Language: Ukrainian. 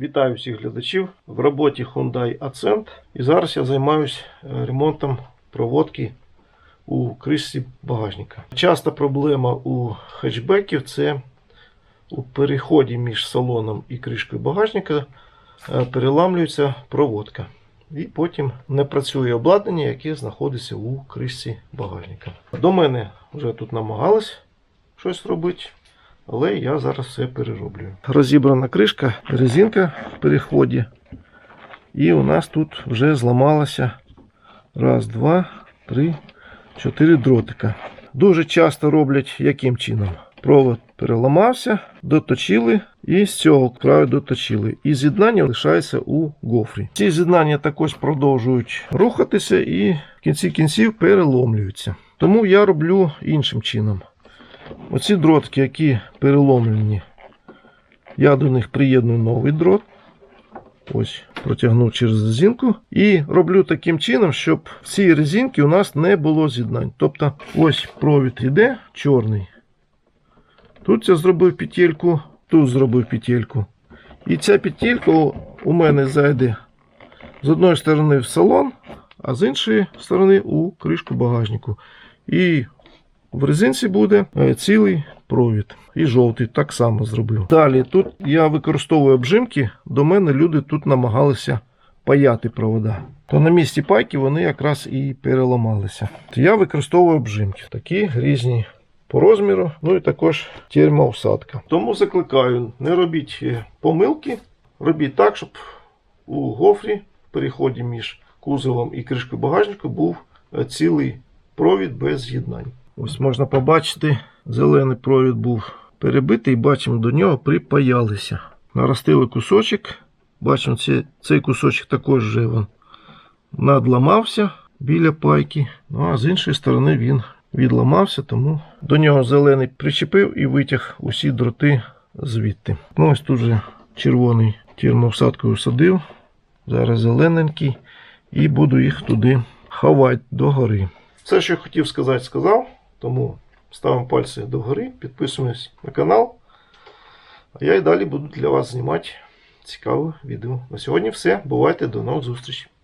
Вітаю всіх глядачів в роботі Hyundai Accent. І зараз я займаюся е, ремонтом проводки у кришці багажника. Часта проблема у хетчбеків це у переході між салоном і кришкою багажника е, переламлюється проводка. І потім не працює обладнання, яке знаходиться у кришці багажника. До мене вже тут намагались щось робити. Але я зараз все перероблюю. Розібрана кришка, резинка в переході. І у нас тут вже зламалося раз, два, три, чотири дротика. Дуже часто роблять яким чином? Провод переламався, доточили і з цього краю доточили. І з'єднання лишається у гофрі. Ці з'єднання також продовжують рухатися і в кінці кінців переломлюються. Тому я роблю іншим чином. Оці дротки, які переломлені, я до них приєдную новий дрот. Ось, протягнув через резинку. І роблю таким чином, щоб в цій резинці у нас не було з'єднань. Тобто, ось провід іде чорний. Тут я зробив петельку, тут зробив петельку. І ця петелька у мене зайде з одної сторони в салон, а з іншої сторони у кришку багажнику. І в резинці буде е, цілий провід. І жовтий так само зроблю. Далі тут я використовую обжимки. До мене люди тут намагалися паяти провода. То на місці пайки вони якраз і переламалися. Я використовую обжимки. Такі різні по розміру, ну і також термоусадка. Тому закликаю, не робіть е, помилки, робіть так, щоб у гофрі в переході між кузовом і кришкою багажника був е, цілий провід без з'єднань. Ось можна побачити, зелений провід був перебитий, бачимо, до нього припаялися. Наростили кусочок. Бачимо, цей, кусочок також вже вон надламався біля пайки. Ну а з іншої сторони він відламався, тому до нього зелений причепив і витяг усі дроти звідти. Ну ось тут же червоний термовсадкою садив. Зараз зелененький. І буду їх туди ховати догори. Все, що я хотів сказати, сказав. Тому ставимо пальці догори, підписуємось на канал. А я і далі буду для вас знімати цікаве відео. На сьогодні все. Бувайте, до нових зустрічей.